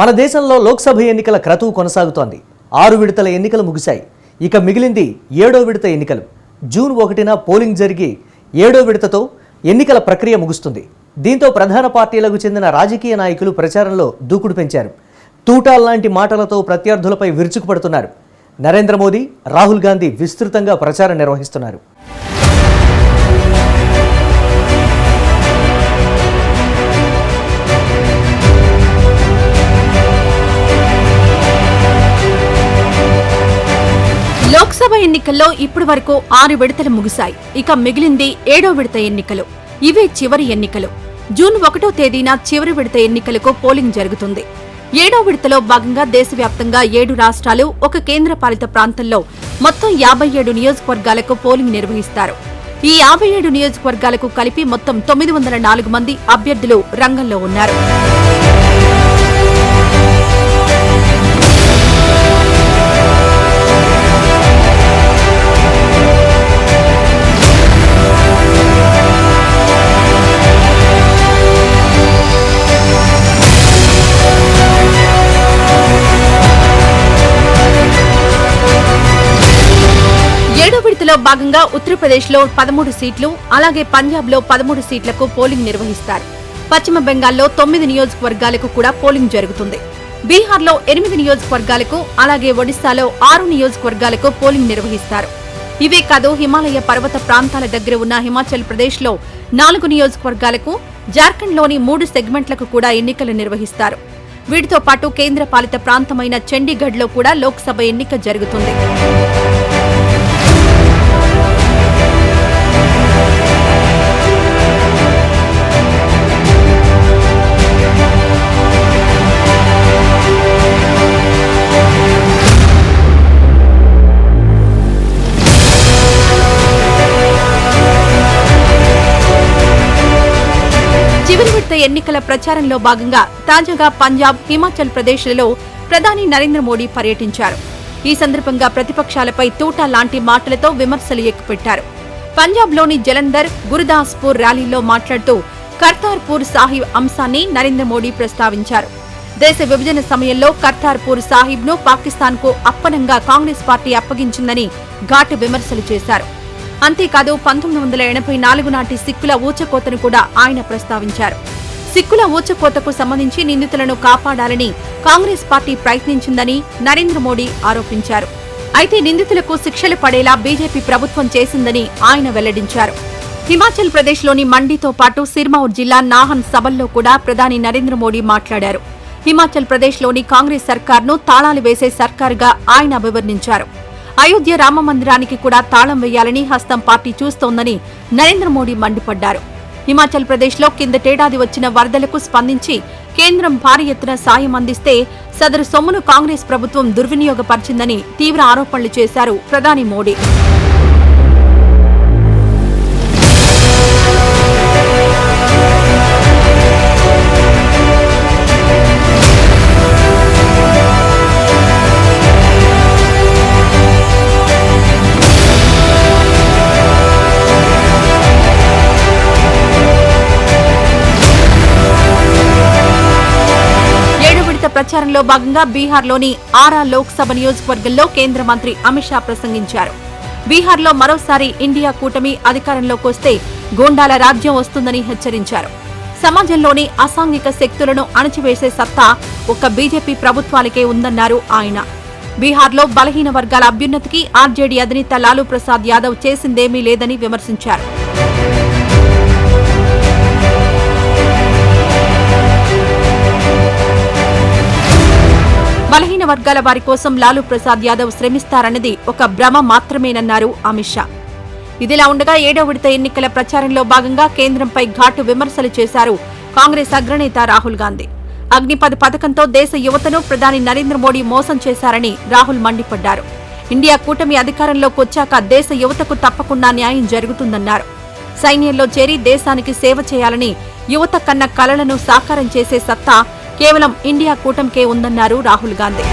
మన దేశంలో లోక్సభ ఎన్నికల క్రతువు కొనసాగుతోంది. ఆరు విడతల ఎన్నికలు ముగిశాయి. ఇక మిగిలింది ఏడో విడత ఎన్నికలు. జూన్ ఒకటిన పోలింగ్ జరిగి ఏడో విడతతో ఎన్నికల ప్రక్రియ ముగుస్తుంది. దీంతో ప్రధాన పార్టీలకు చెందిన రాజకీయ నాయకులు ప్రచారంలో దూకుడు పెంచారు. తూటాల్ లాంటి మాటలతో ప్రత్యర్థులపై విరుచుకుపడుతున్నారు. నరేంద్ర మోదీ రాహుల్ గాంధీ విస్తృతంగా ప్రచారం నిర్వహిస్తున్నారు. ఎన్నికల్లో ఇప్పటి వరకు ఆరు విడతలు ముగిశాయి. ఇక మిగిలింది ఏడో విడత ఎన్నికలు. ఇవే చివరి ఎన్నికలు. జూన్ ఒకటో తేదీన చివరి విడత ఎన్నికలకు పోలింగ్ జరుగుతుంది. ఏడో విడతలో భాగంగా దేశవ్యాప్తంగా ఏడు రాష్ట్రాలు ఒక కేంద్రపాలిత ప్రాంతంలో మొత్తం యాభై ఏడు నియోజకవర్గాలకు పోలింగ్ నిర్వహిస్తారు. ఈ యాభై ఏడు నియోజకవర్గాలకు కలిపి మొత్తం తొమ్మిది వందల నాలుగు మంది అభ్యర్థులు రంగంలో ఉన్నారు. భాగంగా ఉత్తరప్రదేశ్లో పదమూడు సీట్లు అలాగే పంజాబ్లో పదమూడు సీట్లకు పోలింగ్ నిర్వహిస్తారు. పశ్చిమ బెంగాల్లో తొమ్మిది నియోజకవర్గాలకు కూడా పోలింగ్ జరుగుతుంది. బీహార్లో ఎనిమిది నియోజకవర్గాలకు అలాగే ఒడిశాలో ఆరు నియోజకవర్గాలకు పోలింగ్ నిర్వహిస్తారు. ఇవే కాదు హిమాలయ పర్వత ప్రాంతాల దగ్గర ఉన్న హిమాచల్ ప్రదేశ్లో నాలుగు నియోజకవర్గాలకు జార్ఖండ్లోని మూడు సెగ్మెంట్లకు కూడా ఎన్నికలు నిర్వహిస్తారు. వీటితో పాటు కేంద్ర పాలిత ప్రాంతమైన చండీగఢ్లో కూడా లోక్సభ ఎన్నిక జరుగుతుంది. ఎన్నికల ప్రచారంలో భాగంగా తాజాగా పంజాబ్ హిమాచల్ ప్రదేశ్లలో ప్రధాని నరేంద్ర మోడీ పర్యటించారు. ఈ సందర్భంగా ప్రతిపక్షాలపై తూటా లాంటి మాటలతో విమర్శలు ఎక్కుపెట్టారు. పంజాబ్లోని జలంధర్ గురుదాస్పూర్ ర్యాలీలో మాట్లాడుతూ కర్తార్పూర్ సాహిబ్ అంశాన్ని నరేంద్ర మోడీ ప్రస్తావించారు. దేశ విభజన సమయంలో కర్తార్పూర్ సాహిబ్ను పాకిస్తాన్కు అప్పనంగా కాంగ్రెస్ పార్టీ అప్పగించిందని ఘాటు విమర్శలు చేశారు. అంతేకాదు పంతొమ్మిది వందల ఎనభై నాలుగు నాటి సిక్కుల ఊచకోతను కూడా ఆయన ప్రస్తావించారు. సిక్కుల ఊచకోతకు సంబంధించి నిందితులను కాపాడాలని కాంగ్రెస్ పార్టీ ప్రయత్నించిందని నరేంద్ర మోడీ ఆరోపించారు. అయితే నిందితులకు శిక్షలు పడేలా బీజేపీ ప్రభుత్వం చేసిందని ఆయన వెల్లడించారు. హిమాచల్ ప్రదేశ్లోని మండితో పాటు సిర్మౌర్ జిల్లా నాహన్ సభల్లో కూడా ప్రధాని నరేంద్ర మోడీ మాట్లాడారు. హిమాచల్ ప్రదేశ్లోని కాంగ్రెస్ సర్కార్ను తాళాలు వేసే సర్కారుగా ఆయన అభివర్ణించారు. అయోధ్య రామ మందిరానికి కూడా తాళం వేయాలని హస్తం పార్టీ చూస్తోందని నరేంద్ర మోడీ మండిపడ్డారు. హిమాచల్ ప్రదేశ్లో కిందటేడాది వచ్చిన వరదలకు స్పందించి కేంద్రం భారీ ఎత్తున సాయం అందిస్తే సదరు సొమ్మును కాంగ్రెస్ ప్రభుత్వం దుర్వినియోగపరిచిందని తీవ్ర ఆరోపణలు చేశారు ప్రధాని మోడీ. ప్రచారంలో భాగంగా బీహార్లోని ఆరా లోక్సభ నియోజకవర్గంలో కేంద్ర మంత్రి అమిత్ షా ప్రసంగించారు. బీహార్లో మరోసారి ఇండియా కూటమి అధికారంలోకి వస్తే గూండాల రాజ్యం వస్తుందని హెచ్చరించారు. సమాజంలోని అసాంఘిక శక్తులను అణచివేసే సత్తా ఒక్క బీజేపీ ప్రభుత్వానికే ఉందన్నారు ఆయన. బీహార్లో బలహీన వర్గాల అభ్యున్నతికి ఆర్జేడీ అధినేత లాలూ ప్రసాద్ యాదవ్ చేసిందేమీ లేదని విమర్శించారు. వర్గాల వారి కోసం లాలూ ప్రసాద్ యాదవ్ శ్రమిస్తారన్నది ఒక భ్రమ మాత్రమేనన్నారు అమిత్ షా. ఇదిలా ఉండగా ఏడో విడత ఎన్నికల ప్రచారంలో భాగంగా కేంద్రంపై ఘాటు విమర్శలు చేశారు కాంగ్రెస్ అగ్రనేత రాహుల్ గాంధీ. అగ్నిపథ్ పథకంతో దేశ యువతను ప్రధాని నరేంద్ర మోడీ మోసం చేశారని రాహుల్ మండిపడ్డారు. ఇండియా కూటమి అధికారంలోకి వచ్చాక దేశ యువతకు తప్పకుండా న్యాయం జరుగుతుందన్నారు. సైన్యంలో చేరి దేశానికి సేవ చేయాలని యువత కన్న కలలను సాకారం చేసే సత్తా కేవలం ఇండియా కూటమికే ఉందన్నారు రాహుల్ గాంధీ.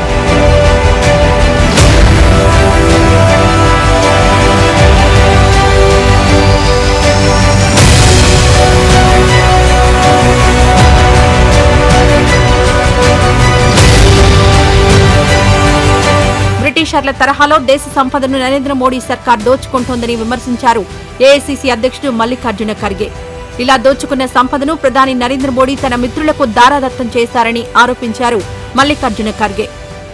బ్రిటిషర్ల తరహాలో దేశ సంపదను నరేంద్ర మోడీ సర్కార్ దోచుకుంటోందని విమర్శించారు. ఏఐసీసీ అధ్యక్షుడు మల్లికార్జున ఖర్గే. ఇలా దోచుకున్న సంపదను ప్రధాని నరేంద్ర మోడీ తన మిత్రులకు దారాదత్తం చేశారని ఆరోపించారు మల్లికార్జున ఖర్గే.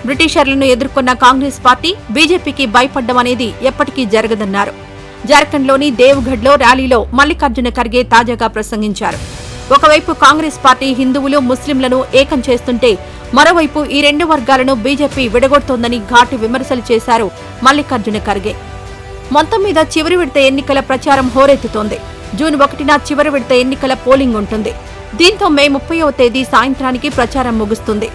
బ్రిటిషర్లను ఎదుర్కొన్న కాంగ్రెస్ పార్టీ బీజేపీకి భయపడ్డం అనేది ఎప్పటికీ జరగదన్నారు. జార్ఖండ్లోని దేవ్గఢ్లో ర్యాలీలో మల్లికార్జున ఖర్గే తాజాగా ప్రసంగించారు. ఒకవైపు కాంగ్రెస్ పార్టీ హిందువులు ముస్లింలను ఏకం చేస్తుంటే మరోవైపు ఈ రెండు వర్గాలను బీజేపీ విడగొడుతోందని ఘాటు విమర్శలు చేశారు మల్లికార్జున ఖర్గే. మొత్తం మీద చివరి విడత ఎన్నికల ప్రచారం హోరెత్తుతోంది. జూన్ ఒకటిన చివరి విడత ఎన్నికల పోలింగ్ ఉంటుంది. దీంతో మే ముప్పైవ తేదీ సాయంత్రానికి ప్రచారం ముగుస్తుంది.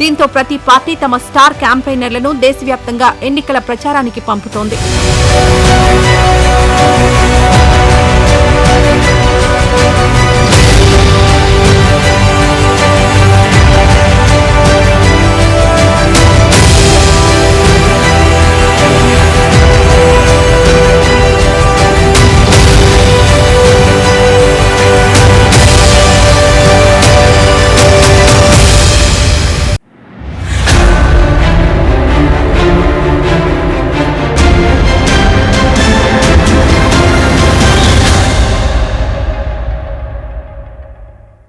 దీంతో ప్రతి పార్టీ తమ స్టార్ క్యాంపెయినర్లను దేశవ్యాప్తంగా ఎన్నికల ప్రచారానికి పంపుతోంది.